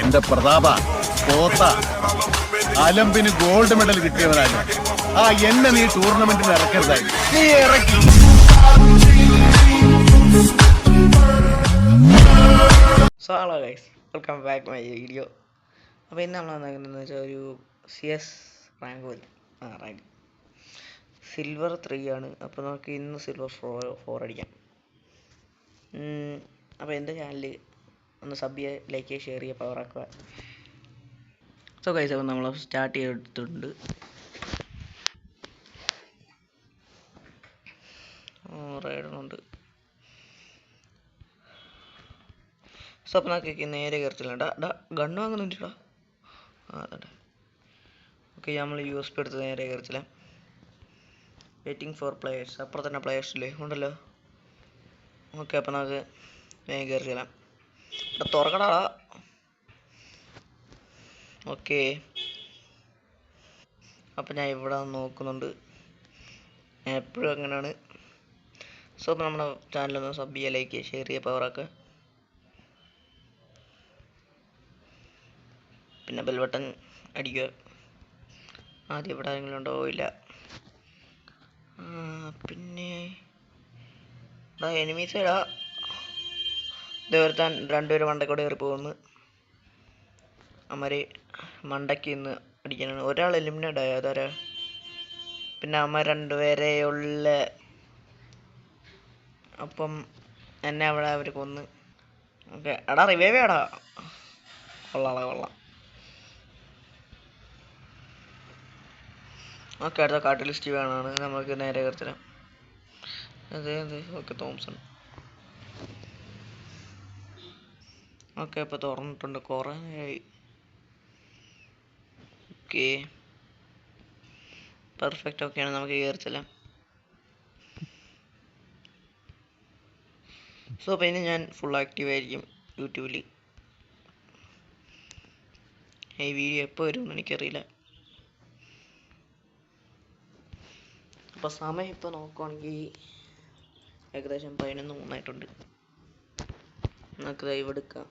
എന്റെ പ്രതാപ പോത്ത. അലമ്പിന് ഗോൾഡ് മെഡൽ കിട്ടിയവനാണ്. ആ എന്നെ നീ ടൂർണമെന്റിൽ ഇറക്കരുതായി. നീ ഇറക്കി. So hello guys welcome back my video അപ്പോൾ ഇന്ന് നമ്മൾ വന്നിരിക്കുന്നത് വെച്ചാൽ ഒരു സി എസ് റാങ്ക് പോലെ. ആ റാങ്ക് സിൽവർ ത്രീ ആണ്. അപ്പോൾ നമുക്ക് ഇന്ന് സിൽവർ ഫോർ ഫോർ അടിക്കാം. അപ്പോൾ എന്റെ ചാനൽ ഒന്ന് സബ് ചെയ്യുക ലൈക്ക് ചെയ്യുക ഷെയർ ചെയ്യുക പവർ ആക്കുക സോ ഗൈസ് അപ്പോൾ നമ്മൾ സ്റ്റാർട്ട് ചെയ്തിട്ടുണ്ട് റൈഡുണ്ട് സോ അപ്പം നേരെ കയറത്തില്ല ഡാ ഗണ്ണ് വാങ്ങുന്നുണ്ടോ? അതെ ഓക്കെ നമ്മൾ യു എസ് പി എടുത്ത് നേരെ കയറത്തില്ല വെയിറ്റിംഗ് ഫോർ പ്ലേയേഴ്സ് അപ്പുറത്തന്നെ പ്ലേയേഴ്സ് ഇല്ലേ? ഉണ്ടല്ലോ. ഓക്കെ അപ്പം നമുക്ക് വേഗം കയറിച്ചില്ല ഇവിടെ തുറക്കടാ. ഓക്കെ. അപ്പം ഞാൻ ഇവിടെ നോക്കുന്നുണ്ട്. എപ്പോഴും അങ്ങനെയാണ്. സോ അപ്പോൾ നമ്മുടെ ചാനലൊന്ന് സബ് ചെയ്യുക ലൈക്ക് ചെയ്യുക ഷെയർ ചെയ്യുക പവറൊക്കെ പിന്നെ ബെൽ ബട്ടൺ അടിക്കുക. ആദ്യം ഇവിടെ ആരെങ്കിലും ഉണ്ടോ? ഇല്ല. പിന്നെ എനിമീസ് ഇടാ ഇതേവർത്താൻ രണ്ടുപേരും മണ്ടക്കോട് കയറി പോകുന്നു. അമ്മര് മണ്ടയ്ക്ക് ഇന്ന് അടിക്കാനാണ്. ഒരാൾ എലിമിനേറ്റ് ആയോ അതാരാ? പിന്നെ അമ്മ രണ്ടുപേരെ ഉള്ള അപ്പം എന്നെ അവിടെ അവർ കൊന്ന്. ഓക്കെ. എടാ റിവൈവ് എടാ കൊള്ളാളെ കൊള്ളാം. ഓക്കെ അടുത്ത കാട്ടിൽ സ്റ്റീവ് ആണ് നമുക്ക് നേരെ കയറത്തില്ല അതെ അതെ. Okay Thomson. ഓക്കെ ഇപ്പോൾ തുറന്നിട്ടുണ്ട്. കുറേ നേരമായി ഓക്കെ. പെർഫെക്റ്റ് ഓക്കെയാണ് നമുക്ക് കയറിച്ചെല്ലാം സോ പിന്നെ ഞാൻ ഫുൾ ആക്റ്റീവ് ആയിരിക്കും യൂട്യൂബിൽ ഈ വീഡിയോ എപ്പോൾ വരുമെന്ന് എനിക്കറിയില്ല. അപ്പോൾ സമയം ഇപ്പോൾ നോക്കുവാണെങ്കിൽ ഏകദേശം പതിനൊന്ന് മൂന്നായിട്ടുണ്ട്. നമുക്ക് ലൈവ് എടുക്കാം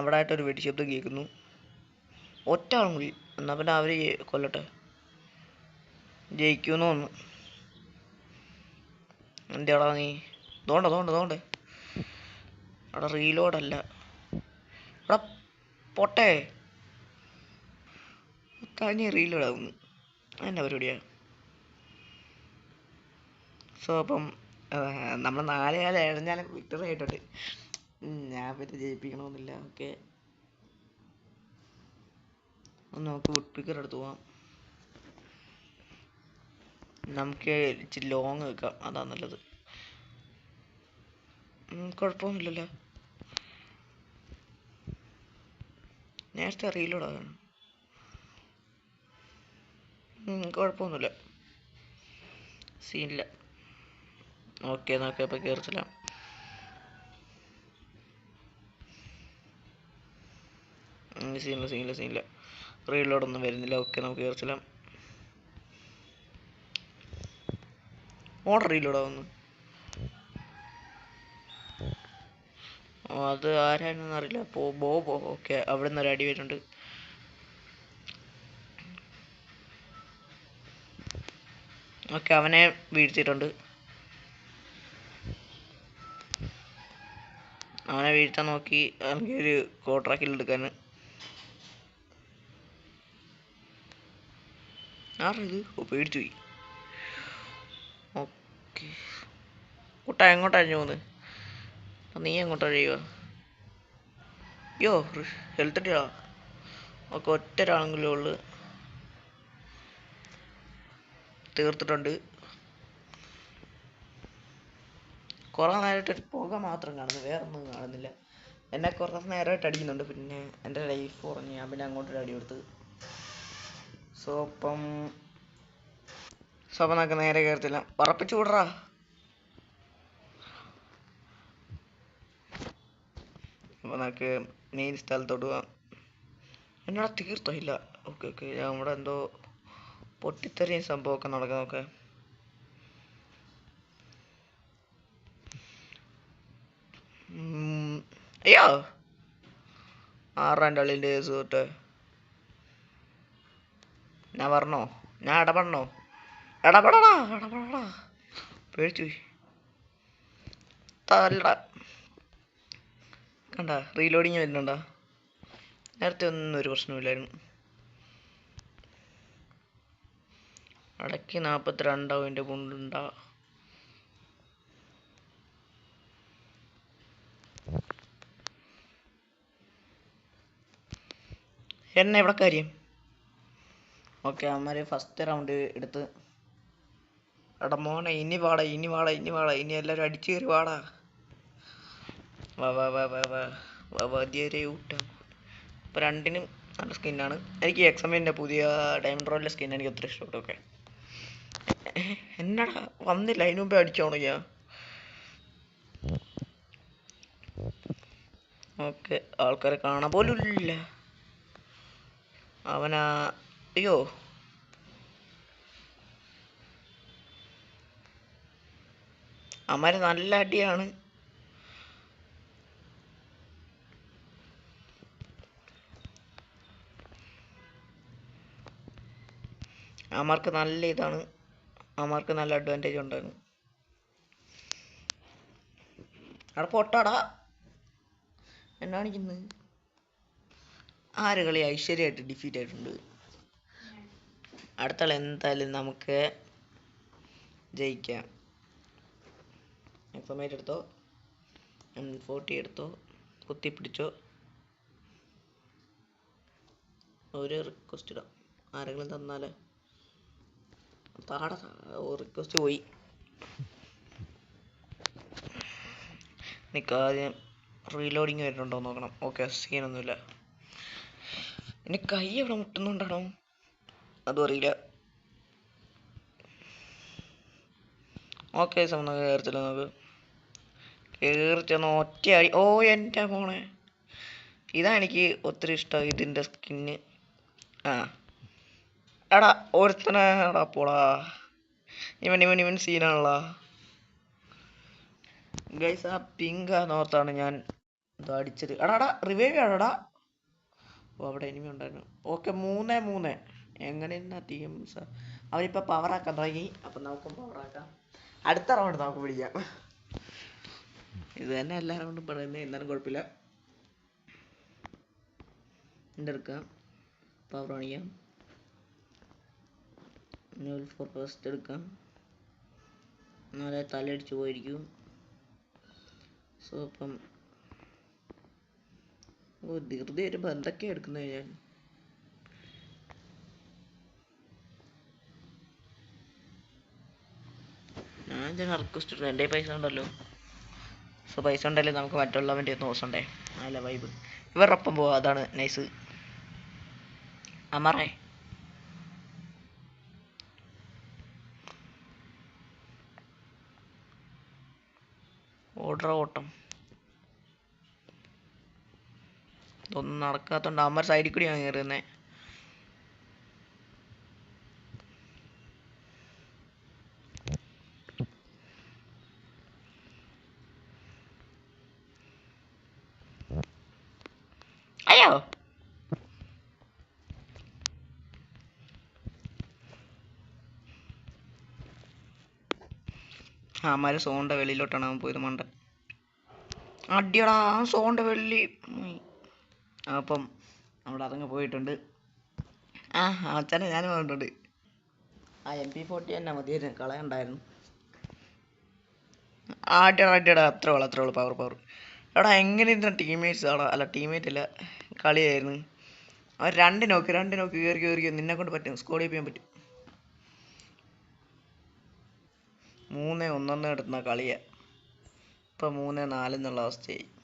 അവിടെ ആയിട്ടൊരു വെടിശബ്ദം കേൾക്കുന്നു. ഒറ്റ ആളും കൂടി. എന്നാൽ പിന്നെ അവർ കൊല്ലട്ടെ. ജയിക്കുമെന്ന് തോന്നുന്നു. എന്തിയാടാ നീ? തോണ്ട തോണ്ട തോണ്ട. അവിടെ റീലോഡല്ല. അവിടെ പൊട്ടേ. കഴിഞ്ഞ റീലോഡാകുന്നു അതിന്റെ പരിപാടിയാ? സോ അപ്പം നമ്മൾ നാല് കാലം ഇഴഞ്ഞാലും വിക്ടറി ആയിട്ടുണ്ട്. ഞാൻ പിന്നെ ജയിപ്പിക്കണമെന്നില്ല ഓക്കെ. നമുക്ക് വുഡ് പിക്കർ എടുത്ത് പോവാം. നമുക്ക് ഇച്ചിരി ലോങ് വെക്കാം അതാ നല്ലത്. കുഴപ്പമൊന്നുമില്ലല്ലോ. നേരത്തെ റീലോഡാകണം കുഴപ്പമൊന്നുമില്ല. സീനില്ല. ഓക്കെ നോക്കാം ഇപ്പോൾ കയറിച്ചില്ല സീനില്ല സീനില്ല സീനില്ല. റീലോഡൊന്നും വരുന്നില്ല. ഓക്കെ നമുക്ക് കയറിച്ചെല്ലാം ഓർഡർ റീലോഡ് ആവുന്നു അത് ആരാണെന്ന് അറിയില്ല. പോ ബോ ബോ. ഓക്കെ അവിടെ നിന്ന് ഒരു അടി വരുന്നുണ്ട്. ഓക്കെ അവനെ വീഴ്ത്തിയിട്ടുണ്ട്. അവനെ വീഴ്ത്താൻ നോക്കി. എനിക്ക് ഒരു കോട്രാക്കിൽ എടുക്കാൻ ആറിത് പേടിച്ചു പോയി. ഓക്കെ. കൂട്ടാ എങ്ങോട്ടാ അഴിഞ്ഞു പോകുന്നത് നീ എങ്ങോട്ടാ ചെയ്യുക? അയ്യോ ഹെൽത്ത് ഡിയാ ഒക്കെ ഒറ്റ ഒരാളെങ്കിലും ഉള്ളു. തീർത്തിട്ടുണ്ട്. കുറേ നേരമായിട്ട് ഒരു പുക മാത്രം കാണുന്നു. വേറെ ഒന്നും കാണുന്നില്ല. എന്നെ കുറേ നേരമായിട്ട് അടിക്കുന്നുണ്ട്. പിന്നെ എന്റെ ലൈഫ് കുറഞ്ഞ് ഞാൻ പിന്നെ അങ്ങോട്ടൊരു അടി കൊടുത്ത് സോ അപ്പം സോ അപ്പം നമുക്ക് നേരെ കയറത്തില്ല ഉറപ്പിച്ചു വിടറാ. അപ്പോൾ നമുക്ക് മെയിൻ സ്ഥലത്തോട്ട് പോവാം. എന്നോട് തീർത്തോ ഇല്ല ഓക്കെ. ഓക്കെ നമ്മുടെ എന്തോ പൊട്ടിത്തെറിയും സംഭവമൊക്കെ നടക്കുന്നതൊക്കെ അയ്യോ. ആറാം ഉള്ളിന്റെ സുഹൃത്ത് ഞാൻ പറഞ്ഞോ ഞാൻ ഇടപെടണോ? ഇടപെടടാ ഇടപെടടാ പേടിച്ചു പോയി. തല്ലടാ. കണ്ട റീലോഡിങ് വരുന്നുണ്ടോ? നേരത്തെ ഒന്നും ഒരു പ്രശ്നമില്ലായിരുന്നു അടക്കി നാൽപ്പത്തിരണ്ടാവും എന്റെ കൊണ്ടുണ്ടാ എന്നെ എവിടെ കാര്യം? ഓക്കെ അമ്മര് ഫസ്റ്റ് റൗണ്ട് എടുത്ത്. എടാ മോനെ ഇനി വാടാ ഇനി വാടാ ഇനി വാടാ ഇനി എല്ലാവരും അടിച്ചു കയറി വാടാ. വാ വാ വാ വാ വാ വാ വതിയരെ ഊട്ടാം. ഇപ്പം രണ്ടിനും നല്ല സ്കിന്നാണ് എനിക്ക് എക്സമിന്റെ പുതിയ ഡയമണ്ട് റോയിലെ സ്കിൻ എനിക്ക് ഒത്തിരി ഇഷ്ടപ്പെട്ടു ഓക്കെ. എന്നടാ വന്നില്ല അതിന് മുമ്പേ അടിച്ചോണയ്യാ ഓക്കെ ആൾക്കാരെ കാണാൻ പോലും ഇല്ല അവനാ അയ്യോ. അമാര് നല്ല അടിയാണ്. അമാർക്ക് നല്ല ഇതാണ്. അമാർക്ക് നല്ല അഡ്വാന്റേജ് ഉണ്ടായിരുന്നു അവിടെ പൊട്ടാടാ. എന്നാണിക്കുന്നത് ആറ് കളി ഐശ്വര്യമായിട്ട് ഡിഫീറ്റ് ആയിട്ടുണ്ട്? അടുത്ത എന്തായാലും നമുക്ക് ജയിക്കാം. എക്സമേറ്റ് എടുത്തോ എം ഫോർട്ടി എടുത്തോ. കുത്തിപ്പിടിച്ചോ. ഒരു റിക്വസ്റ്റ് ഇടാം. ആരെങ്കിലും തന്നാലേ. താട റിക്വസ്റ്റ് പോയി. എനിക്ക് ആദ്യം റീലോഡിങ് വരുന്നുണ്ടോ നോക്കണം. ഓക്കെ സീനൊന്നുമില്ല ഇനി കൈ എവിടെ മുട്ടുന്നുണ്ടാണോ? അതും അറിയില്ല ഓക്കെ സമയം ചെല്ലാം നമുക്ക്. കയറി ചെന്ന് ഒറ്റ ഓ എന്റെ ഫോണെ ഇതാണ് എനിക്ക് ഒത്തിരി ഇഷ്ടം ഇതിന്റെ സ്കിന്ന്. ആ. എടാ ഒരുത്തനെ എടാ പോടാ. ഇവൻ ഇവൻ ഇവൻ സീനാണല്ലോ. ഗൈസ് ആ പിങ്ക് നോർത്താണ് ഞാൻ ഇത് അടിച്ചത്. എടാ എടാ റിവൈവ് ആണോടാ ഓ അവിടെ എനിമി ഉണ്ടായിരുന്നു. ഓക്കെ മൂന്ന് മൂന്ന്. എങ്ങനെ ടീംസ് പവർ പവറാക്കാൻ തുടങ്ങി. അപ്പം നമുക്കും പവറാക്കാം അടുത്ത റൗണ്ട് നമുക്ക് പിടിക്കാം. ഇത് തന്നെ എല്ലാ റൗണ്ടും പറയുന്നത് എന്നാലും കുഴപ്പമില്ല. എന്റെ എടുക്കാം പവർ കാണിക്കാം ന്യൂൽ ഫോർ ഫസ്റ്റ് എടുക്കാം. എന്നാലേ തലയടിച്ച് പോയിരിക്കും. സോ അപ്പം ധൃതി വരുമ്പോൾ എന്തൊക്കെയാ എടുക്കുന്നത് ഞാൻ. ഞാൻ ചില റിക്വസ്റ്റ് ഇട്ടു എന്റെ പൈസ ഉണ്ടല്ലോ? സോ പൈസ ഉണ്ടല്ലേ നമുക്ക് മറ്റുള്ളവന്റെ ഓസണ്ടേ നല്ല വൈബ് ഇവരുടെ ഒപ്പം പോവാ അതാണ് നൈസ് അമറേ. ഓർഡർ ഓട്ടം. ഇതൊന്നും നടക്കാത്തോണ്ട് അമർ സൈഡിൽ കൂടിയാണ് കയറുന്നത് അയ്യോ അമ്മാര് സോണിന്റെ വെളിയിലോട്ടാണ് അവൻ പോയത് മണ്ടൻ. അടിയടാ ആ സോണിന്റെ വെള്ളി. അപ്പം നമ്മൾ അതങ്ങ് പോയിട്ടുണ്ട്. ആ അച്ഛനെ ഞാൻ പറഞ്ഞിട്ടുണ്ട് ആ എം പി ഫോർട്ടി തന്നെ മതിയായിരുന്നു കളയണ്ടായിരുന്നു. ആട്ടിയടാ ആട്ടിയടാ അത്ര ഉള്ളു അത്ര ഉള്ളു പവർ പവർ എടാ എങ്ങനെ ഇരുന്ന ടീംമേറ്റ്സ് ആടാ? അല്ല ടീംമേറ്റ് അല്ല കളിയായിരുന്നു. അവർ രണ്ട് നോക്ക് രണ്ട് നോക്ക് കയറി കയറി നിന്നെ കൊണ്ട് പറ്റും സ്കോഡ് ചെയ്യാൻ പറ്റും. മൂന്ന് ഒന്നൊന്ന് കിടന്ന കളിയാ. ഇപ്പം മൂന്ന് നാല് എന്നുള്ള അവസ്ഥയായി.